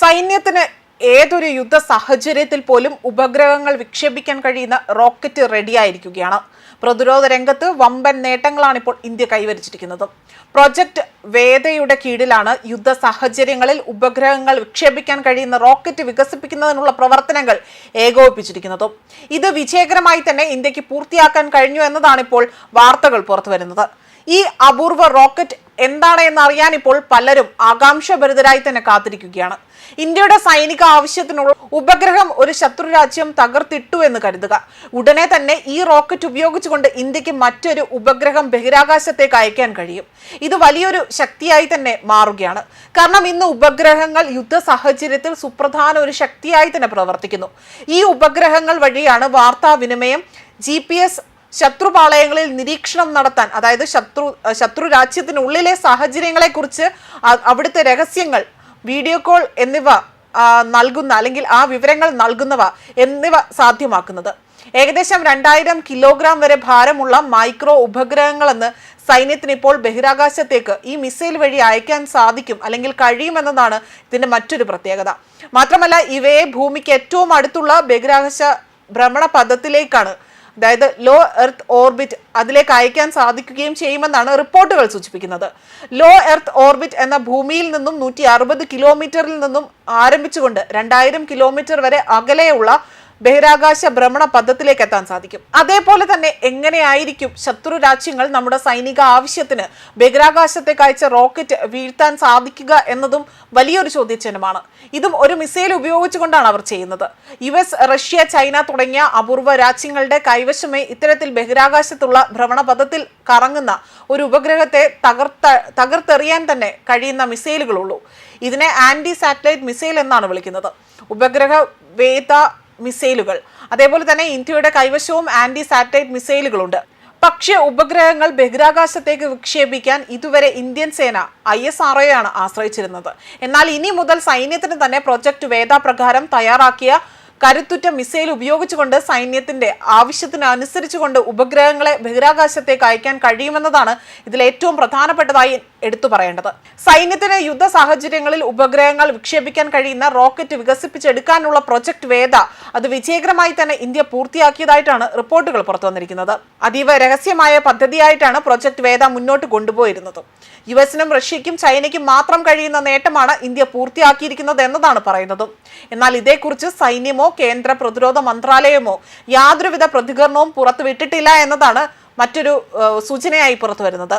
സൈന്യത്തിന് ഏതൊരു യുദ്ധ സാഹചര്യത്തിൽ പോലും ഉപഗ്രഹങ്ങൾ വിക്ഷേപിക്കാൻ കഴിയുന്ന റോക്കറ്റ് റെഡിയായിരിക്കുകയാണ്. പ്രതിരോധ രംഗത്ത് വമ്പൻ നേട്ടങ്ങളാണ് ഇപ്പോൾ ഇന്ത്യ കൈവരിച്ചിരിക്കുന്നത്. പ്രൊജക്ട് വേദയുടെ കീഴിലാണ് യുദ്ധ സാഹചര്യങ്ങളിൽ ഉപഗ്രഹങ്ങൾ വിക്ഷേപിക്കാൻ കഴിയുന്ന റോക്കറ്റ് വികസിപ്പിക്കുന്നതിനുള്ള പ്രവർത്തനങ്ങൾ ഏകോപിപ്പിച്ചിരിക്കുന്നത്. ഇത് വിജയകരമായി തന്നെ ഇന്ത്യയ്ക്ക് പൂർത്തിയാക്കാൻ കഴിഞ്ഞു എന്നതാണ് ഇപ്പോൾ വാർത്തകൾ പുറത്തുവരുന്നത്. ഈ അപൂർവ റോക്കറ്റ് എന്താണ് എന്ന് അറിയാൻ ഇപ്പോൾ പലരും ആകാംക്ഷഭരിതരായി തന്നെ കാത്തിരിക്കുകയാണ്. ഇന്ത്യയുടെ സൈനിക ആവശ്യത്തിനുള്ള ഉപഗ്രഹം ഒരു ശത്രു രാജ്യം തകർത്തിട്ടു എന്ന് കരുതുക. ഉടനെ തന്നെ ഈ റോക്കറ്റ് ഉപയോഗിച്ചുകൊണ്ട് ഇന്ത്യയ്ക്ക് മറ്റൊരു ഉപഗ്രഹം ബഹിരാകാശത്തേക്ക് അയക്കാൻ കഴിയും. ഇത് വലിയൊരു ശക്തിയായി തന്നെ മാറുകയാണ്. കാരണം ഇന്ന് ഉപഗ്രഹങ്ങൾ യുദ്ധ സാഹചര്യത്തിൽ സുപ്രധാന ഒരു ശക്തിയായി തന്നെ പ്രവർത്തിക്കുന്നു. ഈ ഉപഗ്രഹങ്ങൾ വഴിയാണ് വാർത്താവിനിമയം ജി പി എസ് ശത്രുപാളയങ്ങളിൽ നിരീക്ഷണം നടത്താൻ അതായത് ശത്രു ശത്രു രാജ്യത്തിനുള്ളിലെ സാഹചര്യങ്ങളെക്കുറിച്ച് കുറിച്ച് അവിടുത്തെ രഹസ്യങ്ങൾ വീഡിയോ കോൾ എന്നിവ നൽകുന്ന അല്ലെങ്കിൽ ആ വിവരങ്ങൾ നൽകുന്നവ എന്നിവ സാധ്യമാക്കുന്നത്. ഏകദേശം രണ്ടായിരം കിലോഗ്രാം വരെ ഭാരമുള്ള മൈക്രോ ഉപഗ്രഹങ്ങളെന്ന് സൈന്യത്തിന് ഇപ്പോൾ ബഹിരാകാശത്തേക്ക് ഈ മിസൈൽ വഴി അയക്കാൻ സാധിക്കും അല്ലെങ്കിൽ കഴിയുമെന്നതാണ് ഇതിന്റെ മറ്റൊരു പ്രത്യേകത. മാത്രമല്ല ഇവയെ ഭൂമിക്ക് ഏറ്റവും അടുത്തുള്ള ബഹിരാകാശ ഭ്രമണ പഥത്തിലേക്കാണ് അതായത് ലോ എർത്ത് ഓർബിറ്റ് അതിലേക്ക് അയക്കാൻ സാധിക്കുകയും ചെയ്യുമെന്നാണ് റിപ്പോർട്ടുകൾ സൂചിപ്പിക്കുന്നത്. ലോ എർത്ത് ഓർബിറ്റ് എന്ന ഭൂമിയിൽ നിന്നും നൂറ്റി അറുപത് കിലോമീറ്ററിൽ നിന്നും ആരംഭിച്ചുകൊണ്ട് രണ്ടായിരം കിലോമീറ്റർ വരെ അകലെയുള്ള ബഹിരാകാശ ഭ്രമണ പദ്ധത്തിലേക്ക് എത്താൻ സാധിക്കും. അതേപോലെ തന്നെ എങ്ങനെയായിരിക്കും ശത്രു രാജ്യങ്ങൾ നമ്മുടെ സൈനിക ആവശ്യത്തിന് ബഹിരാകാശത്തെ അയച്ച റോക്കറ്റ് വീഴ്ത്താൻ സാധിക്കുക എന്നതും വലിയൊരു ചോദ്യചിഹ്നമാണ്. ഇതും ഒരു മിസൈൽ ഉപയോഗിച്ചുകൊണ്ടാണ് അവർ ചെയ്യുന്നത്. യു എസ് റഷ്യ ചൈന തുടങ്ങിയ അപൂർവ രാജ്യങ്ങളുടെ കൈവശമേ ഇത്തരത്തിൽ ബഹിരാകാശത്തുള്ള ഭ്രമണ പദത്തിൽ കറങ്ങുന്ന ഒരു ഉപഗ്രഹത്തെ തകർത്ത തകർത്തെറിയാൻ തന്നെ കഴിയുന്ന മിസൈലുകളുള്ളൂ ഇതിനെ ആന്റി സാറ്റലൈറ്റ് മിസൈൽ എന്നാണ് വിളിക്കുന്നത്. ഉപഗ്രഹ വേദ മിസൈലുകൾ. അതേപോലെ തന്നെ ഇന്ത്യയുടെ കൈവശവും ആന്റി സാറ്റലൈറ്റ് മിസൈലുകളുണ്ട്. പക്ഷേ ഉപഗ്രഹങ്ങൾ ബഹിരാകാശത്തേക്ക് വിക്ഷേപിക്കാൻ ഇതുവരെ ഇന്ത്യൻ സേന ഐ എസ് ആർ ആണ് ആശ്രയിച്ചിരുന്നത്. എന്നാൽ ഇനി മുതൽ സൈന്യത്തിന് തന്നെ പ്രൊജക്ട് വേദാപ്രകാരം തയ്യാറാക്കിയ കരുത്തുറ്റ മിസൈൽ ഉപയോഗിച്ചുകൊണ്ട് സൈന്യത്തിന്റെ ആവശ്യത്തിനനുസരിച്ചുകൊണ്ട് ഉപഗ്രഹങ്ങളെ ബഹിരാകാശത്തേക്ക് അയക്കാൻ കഴിയുമെന്നതാണ് ഇതിൽ ഏറ്റവും പ്രധാനപ്പെട്ടതായി എടുത്തു പറയേണ്ടത്. സൈന്യത്തിന് യുദ്ധ സാഹചര്യങ്ങളിൽ ഉപഗ്രഹങ്ങൾ വിക്ഷേപിക്കാൻ കഴിയുന്ന റോക്കറ്റ് വികസിപ്പിച്ചെടുക്കാനുള്ള പ്രൊജക്ട് വേദ. അത് വിജയകരമായി തന്നെ ഇന്ത്യ പൂർത്തിയാക്കിയതായിട്ടാണ് റിപ്പോർട്ടുകൾ പുറത്തു വന്നിരിക്കുന്നത്. അതീവ രഹസ്യമായ പദ്ധതിയായിട്ടാണ് പ്രൊജക്ട് വേദ മുന്നോട്ട് കൊണ്ടുപോയിരുന്നത്. യു എസിനും റഷ്യയ്ക്കും ചൈനയ്ക്കും മാത്രം കഴിയുന്ന നേട്ടമാണ് ഇന്ത്യ പൂർത്തിയാക്കിയിരിക്കുന്നത് എന്നതാണ് പറയുന്നത്. എന്നാൽ ഇതേക്കുറിച്ച് സൈന്യമോ കേന്ദ്ര പ്രതിരോധ മന്ത്രാലയമോ യാതൊരുവിധ പ്രതികരണവും പുറത്തുവിട്ടിട്ടില്ല എന്നതാണ് മറ്റൊരു സൂചനയായി പുറത്തു വരുന്നത്